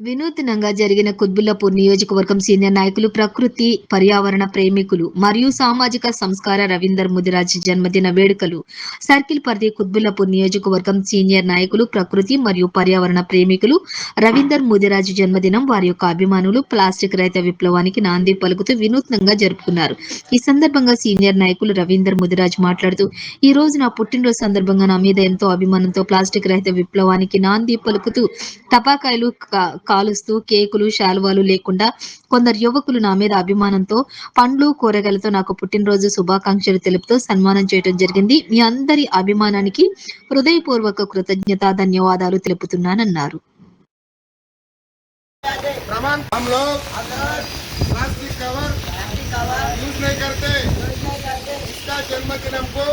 వినూత్నంగా జరిగిన కుత్బుల్లాపూర్ నియోజకవర్గం సీనియర్ నాయకులు ప్రకృతి పర్యావరణ ప్రేమికులు మరియు సామాజిక సంస్కార రవీందర్ ముదిరాజ్ జన్మదిన వేడుకలు. సర్కిల్ పరిధి కుత్బుల్లాపూర్ నియోజకవర్గం సీనియర్ నాయకులు ప్రకృతి మరియు పర్యావరణ ప్రేమికులు రవీందర్ ముదిరాజ్ జన్మదినం వారి యొక్క అభిమానులు ప్లాస్టిక్ రహిత విప్లవానికి నాంది పలుకుతూ వినూత్నంగా జరుపుకున్నారు. ఈ సందర్భంగా సీనియర్ నాయకులు రవీందర్ ముదిరాజ్ మాట్లాడుతూ ఈ రోజు నా పుట్టినరోజు సందర్భంగా నా మీద ఎంతో అభిమానంతో ప్లాస్టిక్ రహిత విప్లవానికి నాంది పలుకుతూ టపాకాయలు కాలుస్తూ కేకులు శాలువాలు లేకుండా కొందరు యువకులు నా మీద అభిమానంతో పండ్లు కూరగాయలతో నాకు పుట్టినరోజు శుభాకాంక్షలు తెలుపుతూ సన్మానం చేయడం జరిగింది మీ అందరి అభిమానానికి హృదయపూర్వక కృతజ్ఞత ధన్యవాదాలు తెలుపుతున్నానన్నారు प्रमाण हम लोग प्लास्टिक कवर यूज नहीं करते इसका जन्मदिन हमको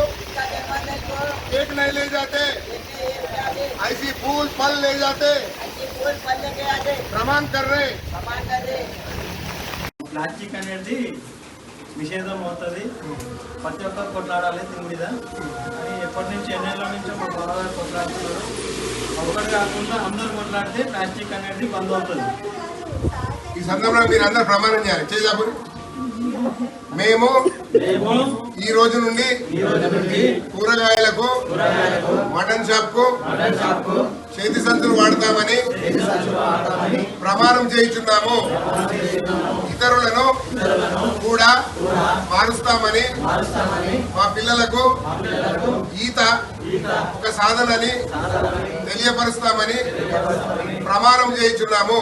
केक नहीं ले जाते ऐसी फूल फल ले जाते ప్లాస్టిక్ అనేది నిషేధం అవుతుంది. ప్రతి ఒక్కరు కొట్లాడాలి దీని మీద. అని ఎప్పటి నుంచి ఎన్నెల్లో నుంచో మా బాగా కొట్లాడుతున్నారు. ఒక్కటి కాకుండా అందరూ కొట్లాడితే ప్లాస్టిక్ అనేది బంద్ అవుతుంది. ఈ సందర్భంలో మీరు అందరూ ప్రమాణం చేయాలి. చేయాలి మేము ఈ రోజు నుండి కూరగాయలకు మటన్ షాప్కు చేతి సంచులు వాడతామని ప్రమాణం చేయించున్నాము. ఇతరులను కూడా మారుస్తామని మా పిల్లలకు ఈత ఒక సాధనని తెలియపరుస్తామని ప్రమాణం చేయించున్నాము.